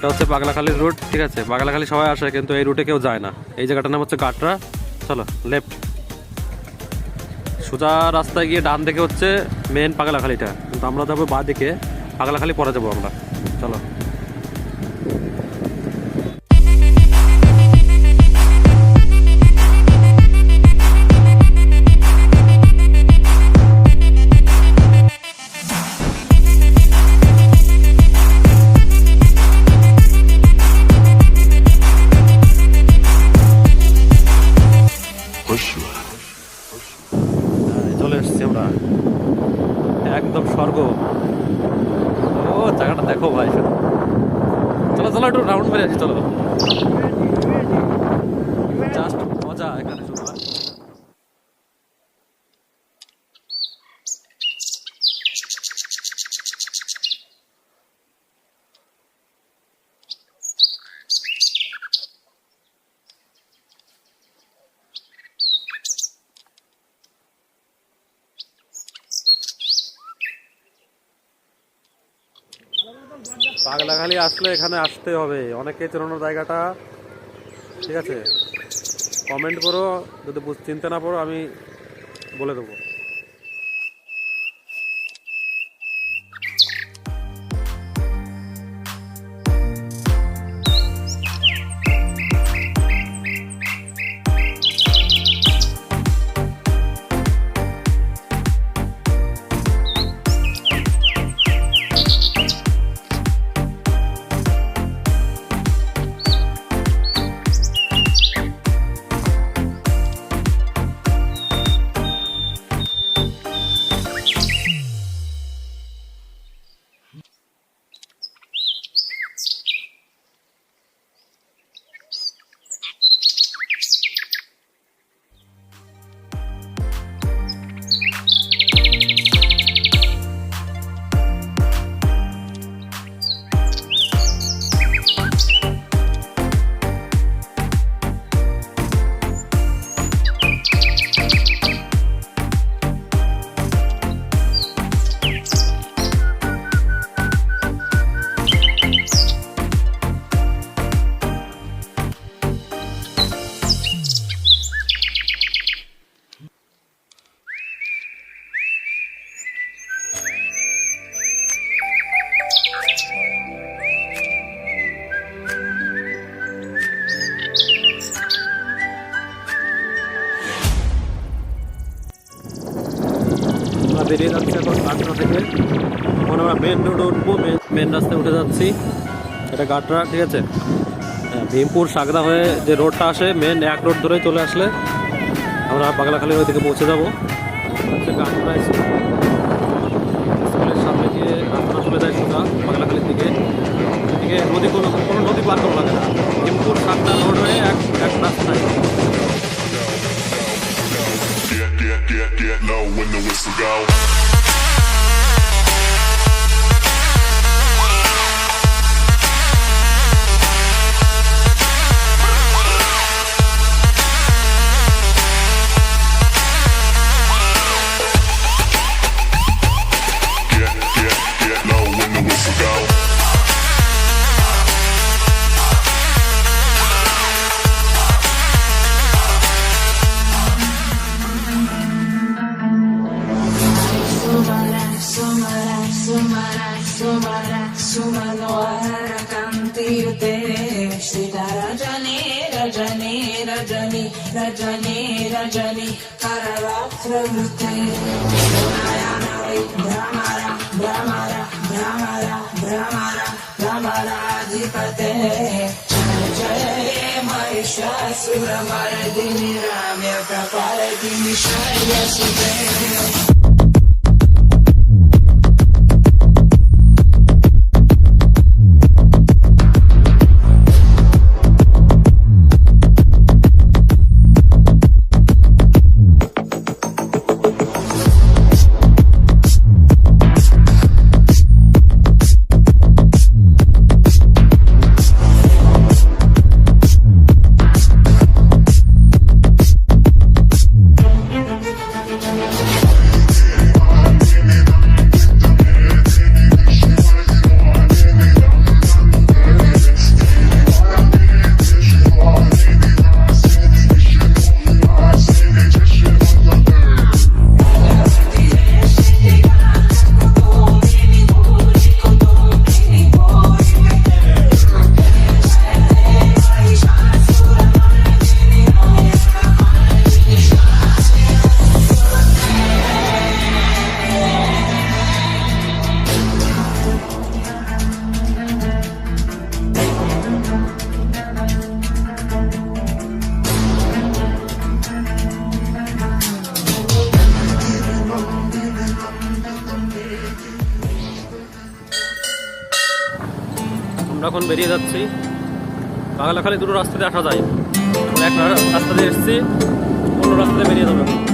এটা হচ্ছে পাগলাখালির রুট ঠিক আছে? পাগলাখালি সবাই আসে, কিন্তু এই রুটে কেউ যায় না। এই জায়গাটার নাম হচ্ছে কাটরা। চলো লেফট সোজা রাস্তায় গিয়ে ডান দিকে হচ্ছে মেন পাগলাখালিটা কিন্তু আমরা যাব বা দিকে। পাগলাখালি পরে যাব আমরা। চলো। চলো চলো একটু রাউন্ড মেরে আসি চলো। জাস্ট মজা এখানে শুধু পাগলাখালি আসলে এখানে আসতে হবে। অনেকে চেনানো জায়গাটা। ঠিক আছে? কমেন্ট করো, যদি চিনতে না পারো আমি বলে দেবো। বেরিয়ে যাচ্ছি এখন গাটরা থেকে এখন আমরা মেন রোডে উঠবো মেন রাস্তায় উঠে যাচ্ছি। এটা গাটরা ঠিক আছে? হ্যাঁ, ভীমপুর সাগদা হয়ে যে রোডটা আসে মেন এক রোড ধরে চলে আসলে আমরা বাগলাখালির ওই দিকে পৌঁছে যাব। হচ্ছে গাটরা স্কুলের সামনে গিয়ে রাস্তা চলে যায় সোজা বাগলাখালির দিকে। এদিকে নদী কোনো কোনো নদী পার করা লাগে না। ভীমপুর সাগদা রোড হয়ে এক এক রাস্তায়। supposed to go. Sumara, sumara, sumano ara cantirte. Sita Rajani, Rajani, Rajani, Rajani, Rajani, Karavatra Vrute. Sonaya Nari, Brahmara, Brahmara, Brahmara, Brahmara, Brahmara Adipate. Jai Jai Mahishasura Mardini Ramya Prapalati Nishaya Sudhaya. আমরা এখন বেরিয়ে যাচ্ছি। বাংলাখালি দুটো রাস্তাতে আসা যায়। এখন এক রাস্তা দিয়ে এসেছি, অন্য রাস্তাতে বেরিয়ে যাবে।